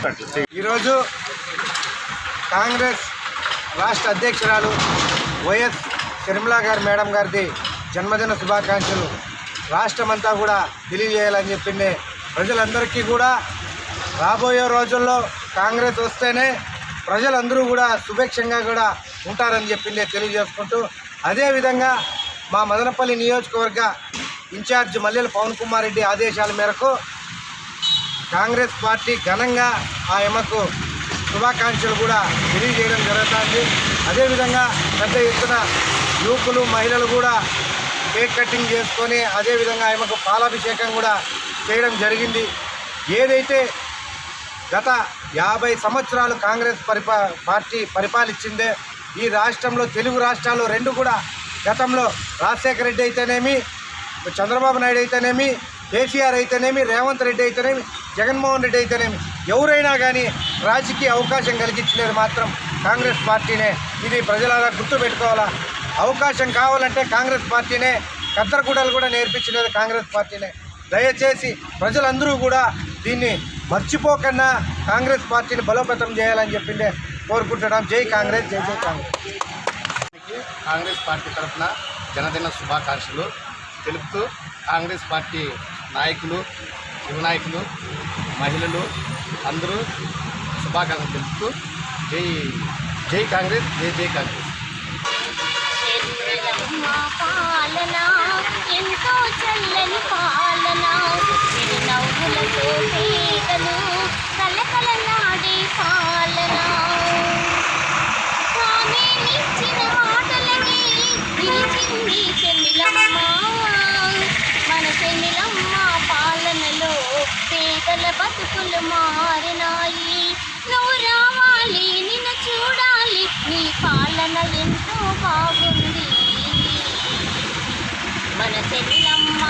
ఈరోజు కాంగ్రెస్ రాష్ట్ర అధ్యక్షురాలు వైఎస్ షర్మిలా గారి మేడం గారిది జన్మదిన శుభాకాంక్షలు. రాష్ట్రమంతా కూడా తెలియజేయాలని చెప్పింది. ప్రజలందరికీ కూడా రాబోయే రోజుల్లో కాంగ్రెస్ వస్తేనే ప్రజలందరూ కూడా సుభిక్షంగా కూడా ఉంటారని చెప్పింది తెలియజేసుకుంటూ అదేవిధంగా మా మదనపల్లి నియోజకవర్గ ఇన్ఛార్జ్ మల్లెల పవన్ కుమార్ రెడ్డి ఆదేశాల మేరకు కాంగ్రెస్ పార్టీ ఘనంగా ఆ ఎమ్మకు శుభాకాంక్షలు కూడా తెలియజేయడం జరుగుతుంది. అదేవిధంగా పెద్ద ఎత్తున యువకులు మహిళలు కూడా కేక్ కటింగ్ చేసుకొని అదేవిధంగా ఆమెకు పాలాభిషేకం కూడా చేయడం జరిగింది. ఏదైతే గత యాభై సంవత్సరాలు కాంగ్రెస్ పరిపా పార్టీ పరిపాలించిందే ఈ రాష్ట్రంలో తెలుగు రాష్ట్రాలు రెండు కూడా గతంలో రాజశేఖర రెడ్డి అయితేనేమి చంద్రబాబు నాయుడు అయితేనేమి కేసీఆర్ అయితేనేమి రేవంత్ రెడ్డి అయితేనేమి జగన్మోహన్ రెడ్డి అయితేనేమి ఎవరైనా కానీ రాజకీయ అవకాశం కలిగించలేదు మాత్రం కాంగ్రెస్ పార్టీనే. ఇది ప్రజలారా గుర్తుపెట్టుకోవాలా? అవకాశం కావాలంటే కాంగ్రెస్ పార్టీనే కద్దరగూడలు కూడా నేర్పించలేదు కాంగ్రెస్ పార్టీనే. దయచేసి ప్రజలందరూ కూడా దీన్ని మర్చిపోకన్నా కాంగ్రెస్ పార్టీని బలోపేతం చేయాలని చెప్పిందే కోరుకుంటున్నాం. జై కాంగ్రెస్ జై జై కాంగ్రెస్. కాంగ్రెస్ పార్టీ తరఫున జనదిన శుభాకాంక్షలు తెలుపుతూ కాంగ్రెస్ పార్టీ నాయకులు యువ నాయకులు మహిళలు అందరూ శుభాకాంక్షలు తెలుపుతూ జై జై కాంగ్రెస్ జై జై కాంగ్రెస్. ఎంతో చల్లని పాలన చిరునవ్వులతో పేదలు కలకలలాడే పాలన ఆమె నిచ్చిన మన చెన్నిలమ్మ పేదల బతుకులు మారినాయి. నువ్వు రావాలి నిన్ను చూడాలి. నీ పాలన ఎంతో బాగుంది. మన చెల్లమ్మ